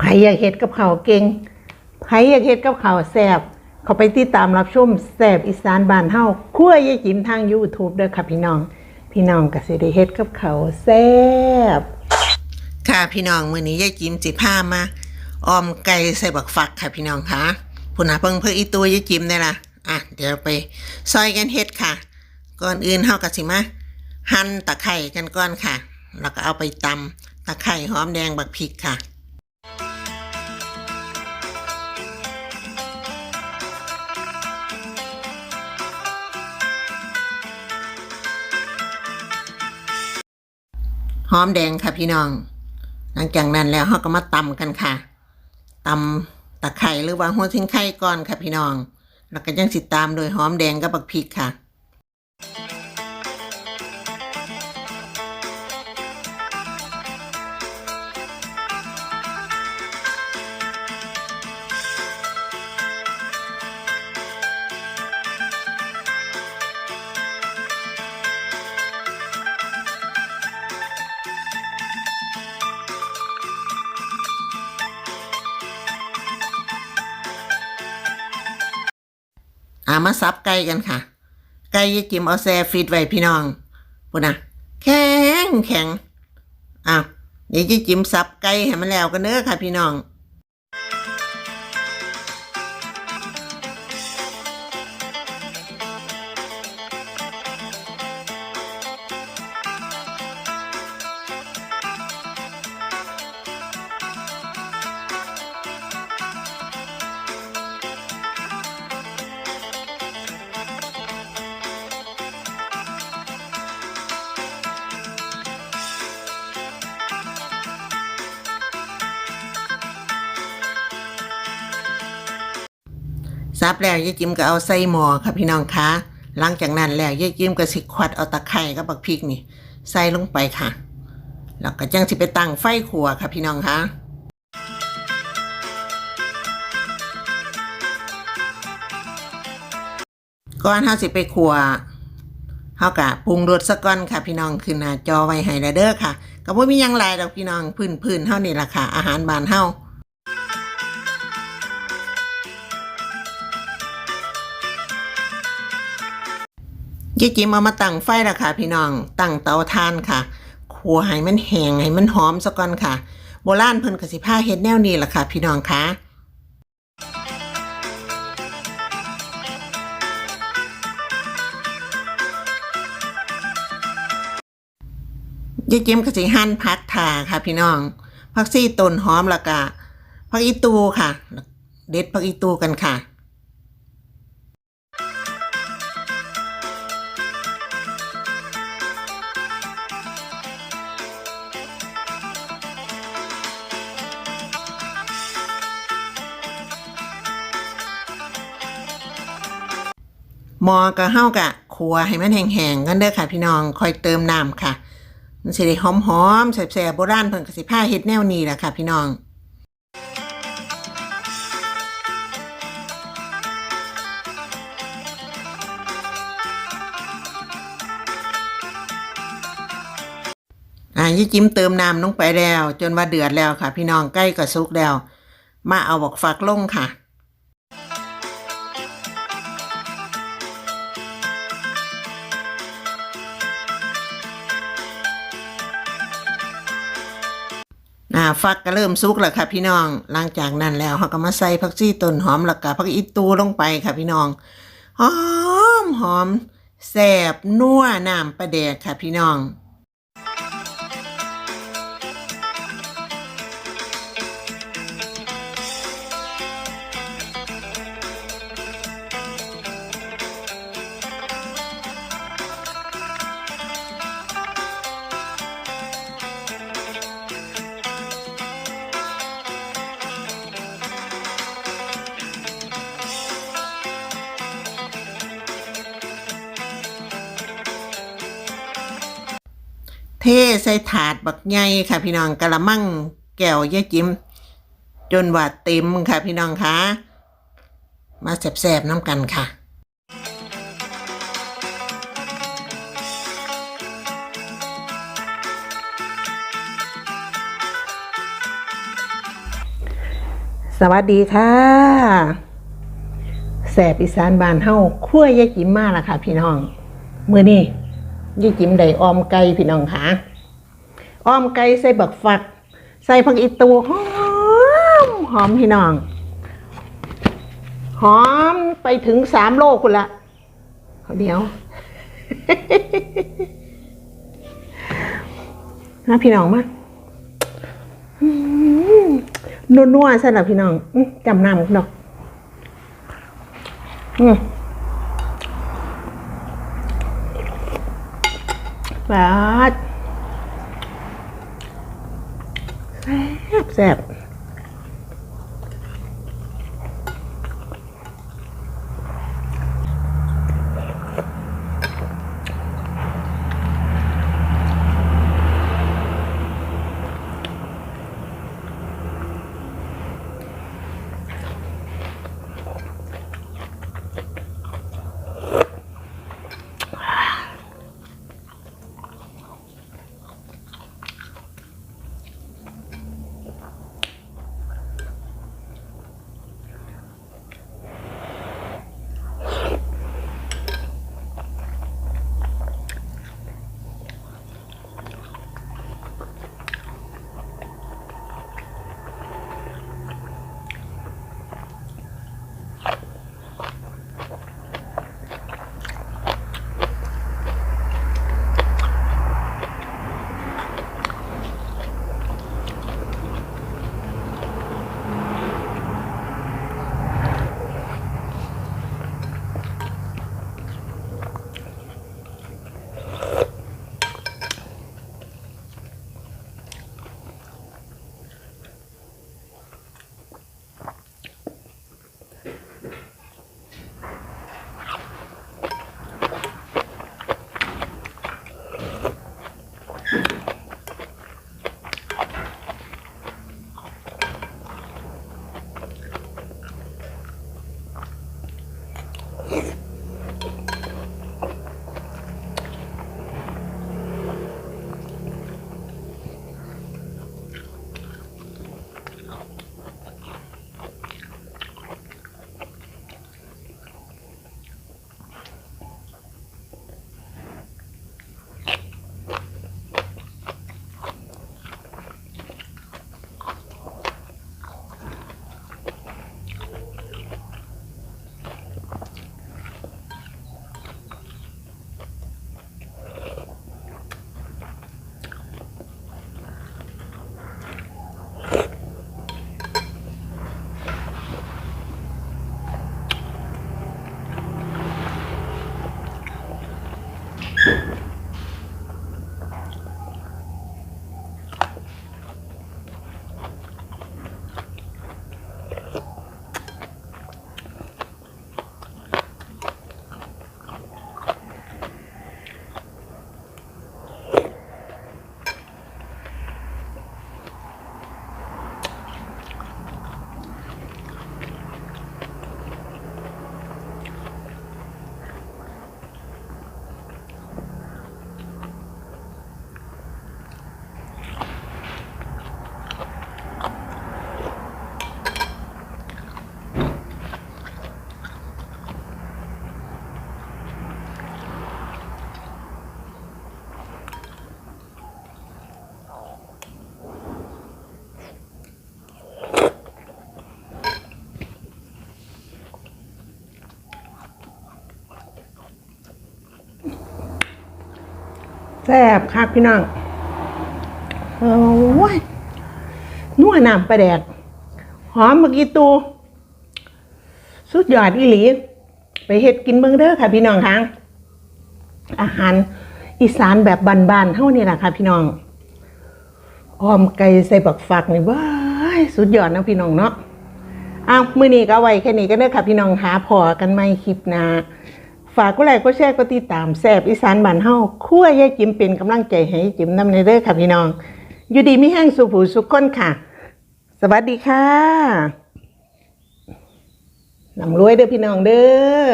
ไผอยากเฮ็ดกับข้าวเก่งไผอยากเฮ็ดกับข้าวแซ่บเขาไปติดตามรับชมแซ่บอีสานบ้านเฮาครัวยายจิมทาง YouTube เด้อค่ะพี่น้อง พี่น้องก็สิได้เฮ็ดกับข้าวแซ่บค่ะพี่น้องมื้อนี้ยายจิมสิพามาออมไก่ใส่บักฟักค่ะพี่น้องคะพุ่นน่ะเพิ่งเพิ่งอีตัวยายจิมได้ล่ะอะเดี๋ยวไปซอยกันเฮ็ดค่ะ ก่อนอื่นเฮาก็สิมาหั่นตะไคร้กันก่อนค่ะ แล้วก็เอาไปตำตะไคร้หอมแดงบักพริกค่ะ หอมแดงค่ะพี่น้อง หลังจากนั้นแล้วเราก็มาตำกันค่ะตำตะไคร้หรือว่าหัวทิ้งไข่ก่อนค่ะพี่น้อง แล้วก็ยังสิตามโดยหอมแดงกับบักพริกค่ะ อามาซับไก่กันค่ะ ไก่ยายจิมเอาแซ่ฟรีดไว้พี่น้องพูดนะแข็งแข็งอ้าวเดี๋ยวยายจิมซับไก่ให้มันแล้วกันเด้อค่ะพี่น้องับแล้วยายจิ้มก็เอาใส่หม้อค่ะพี่น้องคะหลังจากนั้นแล้วยายจิ้มก็สิควัดเอาตะไคร้กับบักพริกนี่ ใส่ลงไปค่ะแล้วก็จังสิไปตั้งไฟขัวค่ะพี่น้องคะก่อนเฮาสิไปขัวเฮากะปรุงรสซะก่อนค่ะ พี่น้องขึ้นหน้าจอไว้ให้แล้วเด้อค่ะก็บ่มีหยังหลายดอกพี่น้องพื้นๆเฮานี่ล่ะค่ะ อาหารบ้านเฮา ยายจิมเอามาตั้งไฟแล้วค่ะ พี่น้อง ตั้งเตาถ่านค่ะขัวให้มันแห้งให้มันหอมซะก่อนค่ะ โบราณเพิ่นก็สิพาเฮ็ดแนวนี้ล่ะค่ะ พี่น้องคะยายจิมก็สิหั่นผักถ่าค่ะ พี่น้องผักซี่ต้นหอมล้วก็ผักอีตูค่ะ เด็ดผักอีตูกันค่ะ หมอกะเฮากะขัวให้มันแห้งๆกันเด้อค่ะ พี่น้องคอยเติมน้ำค่ะ มันสิได้หอมๆแซ่บๆโบราณเพิ่นก็สิพาเฮ็ดแนวนี้แหละค่ะ พี่น้องอ่ายี่จิ้มเติมน้ำลงไปแล้ว จนว่าเดือดแล้วค่ะ พี่น้องใกล้กับซุกแล้ว มาเอาบอกฝักลงค่ะ ฟักก็เริ่มสุกแล้วค่ะพี่น้อง หลังจากนั้นแล้วเขาก็มาใส่ผักชีต้นหอมแล้วก็ผักอีตูลงไปค่ะพี่น้อง หอมหอมแซบนัวน้ำปลาแดกค่ะพี่น้อง เทใส่ถาดบักใหญ่ค่ะ พี่น้องกะละมังแก้วยายจิ้ม จนว่าเต็มค่ะพี่น้องคะมาแสบๆน้ำกันค่ะสวัสดีค่ะแสบอีสานบานเฮาคั่วยายจิมมาและค่ะ พี่น้อง มือนี้ ยายจิ๋มได้ออมไก่พี่น้องค่ะออมไก่ใส่บักฟัก ใส่ผักอีตูหอมหอมพี่น้อง หอมไปถึงสามโลคุณละเดี๋ยวนะพี่น้องมานัวนัวๆใช่หรอพี่น้องจำนำดอกอืม บาดแซ่บแซ่บ ซ่บคักพี่น้องโอ้ยนัวน้ำปลาแดก หอมเมื่อกี้ตูสุดยอดอีหลี ไปเฮ็ดกินเบิ่งเด้อค่ะพี่น้องค่ะอาหารอีสานแบบบานๆเท่านี้แหละค่ะพี่น้องออมไก่ใส่บักฝักนี่ว้ายสุดยอดนะพี่น้องเนาะอ้าวมื้อนี้ก็ไว้แค่นี้ก็เด้อค่ะพี่น้องหาพอกันใหม่คลิปหน้าากก็ไลค์ก็แชร์ก็ติดตามแซบอีสานบ้านเฮาคั่วยายจิมเป็นกำลังใจให้จิมนำในเด้อค่ะพี่น้อง อยู่ดีไม่แห้งสุผูสุขคนค่ะ สวัสดีค่ะลำรวยเด้อพี่น้องเด้อ